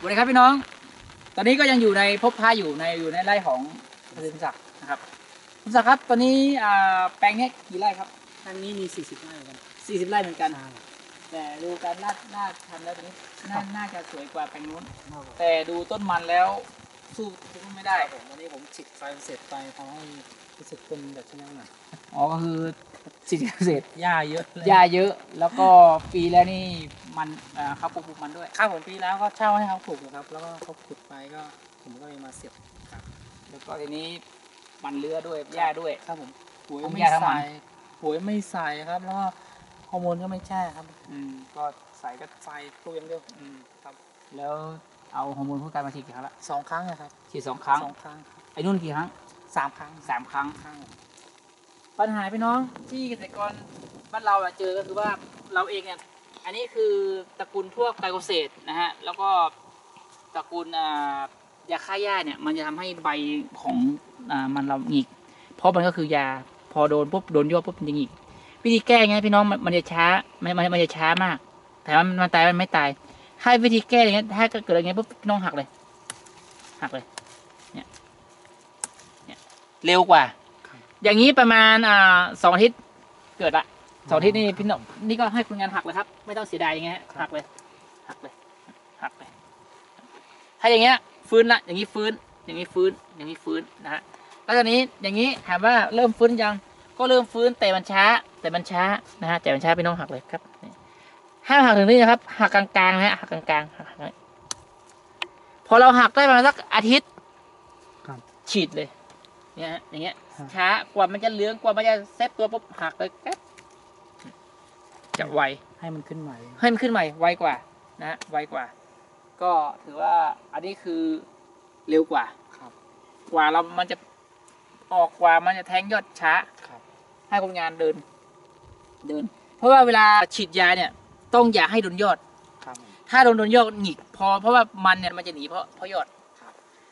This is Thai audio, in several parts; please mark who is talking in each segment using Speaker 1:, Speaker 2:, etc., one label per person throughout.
Speaker 1: สวัสดีครับพี่น้อง ตอนนี้ก็ยังอยู่ในพบพาอยู่ในอยู่ในไร่ของเกษตรสมศักดิ์นะครับสมศักดิ์ครับตอนนี้อ่าแปลงเนี้ยกี่ไร่ครับ
Speaker 2: ทางนี้มี 40ไร่เหมือนกัน
Speaker 1: 40ไร่เหมือนกัน
Speaker 2: ใช่
Speaker 1: แต่ดูการน่าน่าทำแล้วตอนนี้น่า
Speaker 2: ครับ
Speaker 1: น่าจะสวยกว่าแปลงนู้น
Speaker 2: ครับผม
Speaker 1: แต่ดูต้นมันแล้วสู้สู้ไม่ได้
Speaker 2: ผมวันนี้ผมฉีดไฟเสร็จไปทำให้รู้สึกเป็นแบบชนะหน่อย
Speaker 1: อ๋อก็คือ สิเกษตร
Speaker 2: หญ้าเยอะเลย
Speaker 1: หญ้าเยอะ แล้วก็ปีแล้วนี่มันอ่าเขาปลูกมันด้วย
Speaker 2: ครับผมปีแล้วก็เช่าให้เขาปลูกนะครับ แล้วก็เขาขุดไปก็ผมก็เลยมาเสียบ
Speaker 1: แล้วก็ทีนี้มันเลื้อด้วยหญ้าด้วย
Speaker 2: ครับผมปุ๋ย
Speaker 1: ผม
Speaker 2: ไม่
Speaker 1: หญ้าทั้งวั
Speaker 2: ใส่
Speaker 1: น
Speaker 2: ปุ๋ยไม่ใส่ครับแล้วก็ฮอร์โมนก็ไม่แช่ครับ
Speaker 1: อืม
Speaker 2: ก็ใส่ก็ไฟปลูกอย่างเดียว
Speaker 1: อืม
Speaker 2: ครับ
Speaker 1: แล้วเอาฮอร์โมนพูดการมาฉีดกี่ครั้งละ
Speaker 2: สองครั้งนะครับ
Speaker 1: ฉีดสองครั้ง
Speaker 2: สองครั้งครับ
Speaker 1: ไอ้นู่นกี่ครั้ง
Speaker 2: สามครั้ง
Speaker 1: สามครั้ง
Speaker 2: ครั้ง
Speaker 1: ปัญหาพี่น้องที่เกษตรกรบ้านเราเจอก็คือว่าเราเองเนี่ยอันนี้คือตระกูลพวกไกลโคเซตนะฮะแล้วก็ตระกูลยาฆ่าหญ้าเนี่ยมันจะทำให้ใบของอมันเราหงิก เพราะมันก็คือยาพอโดนปุ๊บโดนยั่วปุ๊บมันจะหงิก วิธีแก้ไงพี่น้องมันจะช้ามันมันจะช้ามาก แต่ว่ามันตายมันไม่ตาย ให้วิธีแก้อย่างเงี้ยถ้าเกิดอะไรเงี้ยปุ๊บพี่น้องหักเลย หักเลยเนี่ยเนี่ยเร็วกว่า อย่างนี้ประมาณอ่าสองอาทิตย์เกิดละสองอาทิตย์นี่พี่น้องนี่ก็ให้คุณงานหักเลยครับ ไม่ต้องเสียดายอย่างเงี้ยหักเลยหักเลยหักเลยถ้าอย่างเงี้ย ฟื้นละอย่างนี้ฟื้น อย่างนี้ฟื้น อย่างนี้ฟื้นนะฮะแล้วตอนนี้อย่างนี้ถามว่าเริ่มฟื้นยังก็เริ่มฟื้นแต่มันช้า แต่มันช้านะฮะแต่มันช้าพี่น้องหักเลยครับนี่ห้ามหักถึงนี่นะครับ หักกลางๆนะฮะหักกลางๆหักไว้พอเราหักได้ประมาณสักอาทิตย์
Speaker 2: ครับ
Speaker 1: ฉีดเลย เนี่ยฮะอย่างเงี้ย
Speaker 2: ครับ
Speaker 1: ช้ากว่ามันจะเหลืองกว่ามันจะเซ็ตตัวปุ๊บหักเลยแป๊บจะไว
Speaker 2: ให้มันขึ้นใหม่
Speaker 1: ให้มันขึ้นใหม่ไวกว่านะฮะไวกว่า ก็ถือว่าอันนี้คือเร็วกว่า
Speaker 2: ครับ
Speaker 1: กว่าเรามันจะออกกว่ามันจะแทงยอดช้า
Speaker 2: ครับ
Speaker 1: ให้คนงานเดิน เดิน เพราะว่าเวลาฉีดยาเนี่ย ต้องอย่าให้โดนยอด
Speaker 2: ครับผม
Speaker 1: ถ้าโดนโดนยอดหงิกพอเพราะว่ามันเนี่ยมันจะหนีเพราะเพราะยอด
Speaker 2: ครับ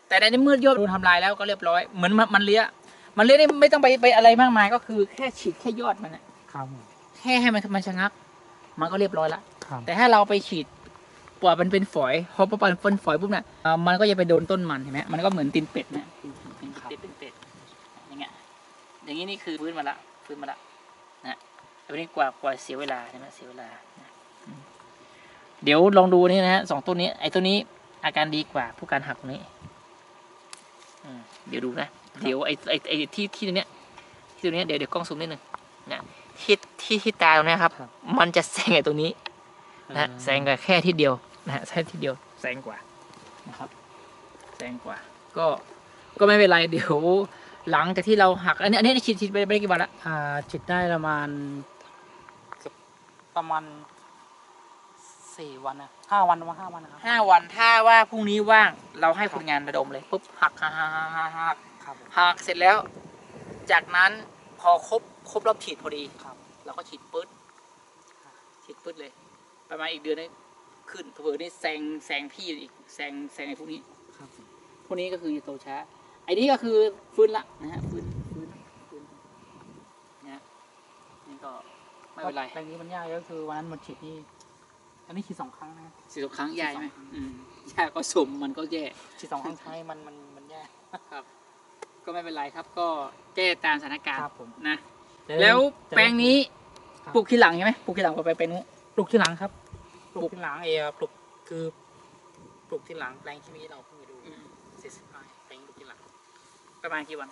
Speaker 1: แต่ในเมื่อยอดโดนทำลายแล้วก็เรียบร้อยเหมือนมันมันเลี้ยมันเลี้ยได้ไม่ต้องไปไปอะไรมากมายก็คือแค่ฉีดแค่ยอดมันนะครับ
Speaker 2: ผม
Speaker 1: แค่ให้มันมันชะงัก มันก็เรียบร้อยละ
Speaker 2: ครับ
Speaker 1: แต่ถ้าเราไปฉีดปล่อยมันเป็นฝอยพอปล่อยเป็นฝอยปุ๊บเนี่ยอ่ามันก็จะไปโดนต้นมันเห็นไหมมันก็เหมือนตีนเป็ดนะเป็นเป็ดเป็นเป็ดอย่างเงี้ยอย่างนี้นี่คือฟื้นมาละฟื้นมาละนะแต่วันนี้กว่ากว่าเสียเวลาใช่ไหมเสียเวลานะอืมเดี๋ยวลองดูนี่นะฮะสองต้นนี้ ไอ้ต้นนี้อาการดีกว่าผู้การหักตรงนี้อืม เดี๋ยวดูนะ เดี๋ยวไอ้ไอ้ไอ้ที่ที่ตรงเนี้ยที่ตรงเนี้ยเดี๋ยวเดี๋ยวกล้องซูมนิดนึงนะที่ที่ที่ตาตรงเนี้ยครับ
Speaker 2: ครับ
Speaker 1: มันจะแซงไอ้ตรงนี้นะฮะแซงกว่าแค่ที่เดียวนะฮะแค่ที่เดียวแซงกว่านะครับแซงกว่า ก็ก็ไม่เป็นไรเดี๋ยวหลังจากที่เราหักอันนี้อันนี้ฉีดฉีดไปไปได้กี่วันละ
Speaker 2: อ่าฉีดได้ประมาณเกือบประมาณ สี่วันนะห้าวันประมาณห้าวันนะครับ
Speaker 1: ห้าวันถ้าว่าพรุ่งนี้ว่างเราให้คนงานระดมเลยปุ๊บหักหักหักหักหักหัก
Speaker 2: ครับผม
Speaker 1: หักเสร็จแล้ว จากนั้นพอครบครบรอบฉีดพอดี
Speaker 2: ครับ
Speaker 1: เราก็ฉีดปื๊ดฉีดปื๊ดเลย ประมาณอีกเดือนนึงขึ้นเผื่อๆนี่แซงแซงพี่อีกแซงแซงไอ้พวกนี้
Speaker 2: ครับผม
Speaker 1: พวกนี้ก็คือจะโตช้าไอ้นี่ก็คือฟื้นละนะฮะฟื้นฟื้นฟื้นนะฮะนี่ก็ไม่เป็นไร
Speaker 2: แปลงนี้มันยากก็คือวันนั้นมันฉีดนี่ อันนี้ฉีดสองครั้งนะ
Speaker 1: สิบครั้งยายไหม
Speaker 2: สิบสองครั้ง
Speaker 1: อืมยายก็สมมันก็แย่
Speaker 2: ฉีดสองครั้งใช้มันมันมันแย่
Speaker 1: ครับ ก็ไม่เป็นไรครับ ก็แก้ตามสถานการณ์
Speaker 2: ครับผม
Speaker 1: นะ แล้วแปลงนี้
Speaker 2: ครับ
Speaker 1: ปลูกทีหลังใช่ไหมปลูกทีหลังกว่าไปไปนู้น
Speaker 2: ปลูกที่หลังครับป
Speaker 1: ปลู
Speaker 2: ลู
Speaker 1: ก
Speaker 2: กที่หลังเออปลูกคือปลูกที่หลังแปลงที่นี้เราเพิ่งไปดู
Speaker 1: อืม
Speaker 2: เสร็จสิบไร่แปลงปลูกที่หลัง
Speaker 1: ประมาณกี่วัน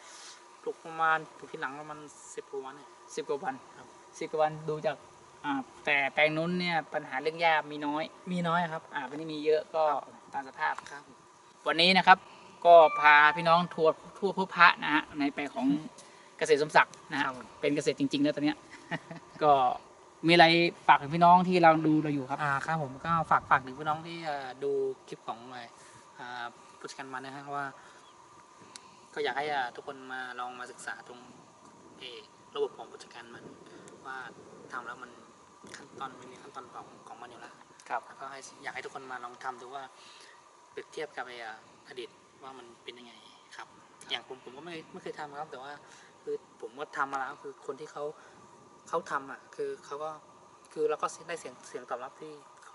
Speaker 2: ปลูกประมาณปลูกที่หลังประมาณสิบกว่าวันเนี่ย
Speaker 1: สิบกว่าวัน
Speaker 2: ครับ
Speaker 1: สิบกว่าวันดูจาก อ่าแต่แปลงนู้นเนี่ยปัญหาเรื่องหญ้ามีน้อย
Speaker 2: มีน้อยครับ
Speaker 1: อ่าวันนี้มีเยอะก็
Speaker 2: ครับ
Speaker 1: ตามสภาพ
Speaker 2: ครับ
Speaker 1: วันนี้นะครับก็พาพี่น้องทัวร์ทั่วพบพระนะฮะในแปลงของเกษตรสมศักดิ์นะฮะ
Speaker 2: ครับผม
Speaker 1: เป็นเกษตรจริงๆแล้วตอนเนี้ย ก็มีอะไรฝากถึงพี่น้องที่เราดูเราอยู่ครับ
Speaker 2: อ่าครับผมก็ฝากฝากถึงพี่น้องที่เอ่อดูคลิปของเอ่ออ่าผู้จัดการมันนะฮะว่า ก็อยากให้อ่าทุกคนมาลองมาศึกษาตรงเออระบบของผู้จัดการมัน ว่าทำแล้วมัน ขั้นตอนมันมีขั้นตอนของของมันอยู่แล้ว
Speaker 1: ครับ
Speaker 2: แล้วก็ให้อยากให้ทุกคนมาลองทำดูว่าเปรียบเทียบกับไอ้อะอดีตว่ามันเป็นยังไงครับ อย่างผมผมก็ไม่ไม่เคยทำครับ แต่ว่าคือผมก็ทำมาแล้วคือคนที่เขาเขาทำอะ คือเขาก็คือเราก็ได้เสียงเสียงตอบรับที่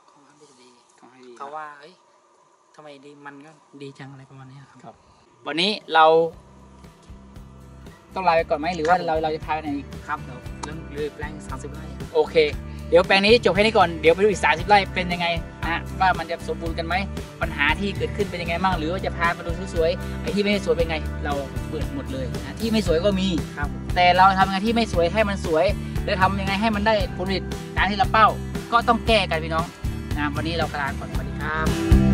Speaker 2: ค่อนข้างที่จะดี
Speaker 1: ขอให้ดี
Speaker 2: เขาว่าเอ้ยททำไมดีมันก็ดีจังอะไรประมาณเนี้ยครับ
Speaker 1: วันนี้เรา ต้องลาไปก่อนไหมหรือว่าเราเราจะพาไปไหนอีก
Speaker 2: ครับเดี๋ยวเรื่องเรือแปลงสามสิบไร่
Speaker 1: โอเค เดี๋ยวแปลงนี้จบแค่นี้ก่อน เดี๋ยวไปดูอีก 30 ไร่เป็นยังไงนะฮะว่ามันจะสมบูรณ์กันไหม ปัญหาที่เกิดขึ้นเป็นยังไงบ้าง หรือว่าจะพามาดูสวยๆ ไอ้ที่ไม่สวยเป็นไง เราเปิดหมดเลยนะที่ไม่สวยก็มี
Speaker 2: ครับ
Speaker 1: แต่เราทำยังไงที่ไม่สวยให้มันสวย และทำยังไงให้มันได้ผลผลิตตามที่เราเป้า ก็ต้องแก้กันพี่น้องนะวันนี้เราลาก่อนสวัสดีครับ